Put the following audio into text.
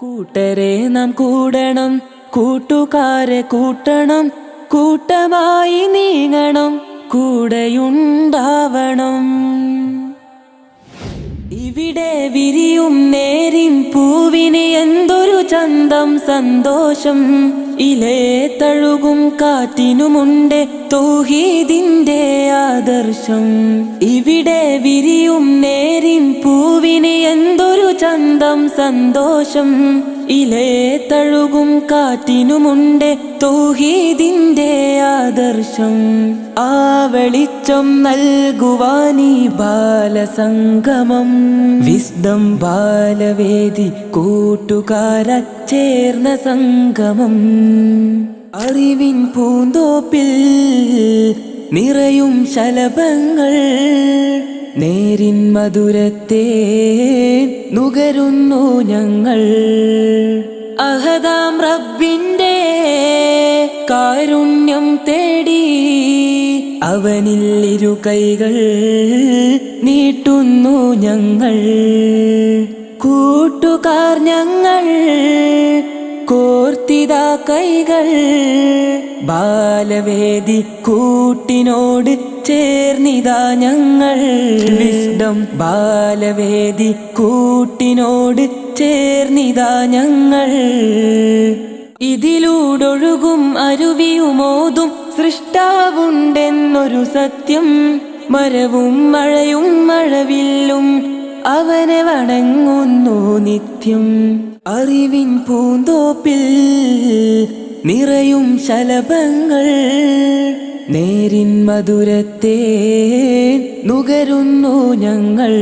കൂട്ടരെ നാം കൂടണം കൂട്ടുകാരെ കൂട്ടണം കൂട്ടമായി നീങ്ങണം കൂടെയുണ്ടാവണം. ഇവിടെ വിരിയും നേരിൻ പൂവിന് എന്തൊരു ചന്തം സന്തോഷം. ഇലേ തഴുകും കാറ്റിനുമുണ്ട് തൗഹീദിന്റെ ആദർശം. ഇവിടെ വിരിയും എന്തൊരു ചന്തം സന്തോഷം. ഇലേ തഴുകും കാറ്റിനുമുണ്ട് തൗഹീദിന്റെ ആദർശം. ആ വെളിച്ചം നൽകുവാനീ ബാലസംഗമം. വിസ്ഡം ബാലവേദി കൂട്ടുകാര ചേർന്ന സംഗമം. അറിവിൻ പൂന്തോപ്പിൽ നിറയും ശലഭങ്ങൾ. നേരിൻ മധുരത്തെ നുകരുന്നു ഞങ്ങൾ. അഹദാം റബ്ബിന്റെ കാരുണ്യം തേടി അവനിൽ ഇരു കൈകൾ നീട്ടുന്നു ഞങ്ങൾ. കൂട്ടുകാർ ഞങ്ങൾ കോർത്തിതാ കൈകൾ ബാലവേദി കൂട്ടിനോട് ചേർന്നിതാ ഞങ്ങൾ. വിസ്ഡം ബാലവേദി കൂട്ടിനോട് ചേർന്നിതാ ഞങ്ങൾ. ഇതിലൂടൊഴുകും അരുവിയുമോതും സൃഷ്ടാവുണ്ടെന്നൊരു സത്യം. മരവും മഴയും മഴവില്ലും അവനെ വണങ്ങുന്നു നിത്യം. അറിവിൻ പൂന്തോപ്പിൽ നിറയും ശലഭങ്ങൾ നേരിൻ മധുരത്തെ നുകരുന്നു ഞങ്ങൾ.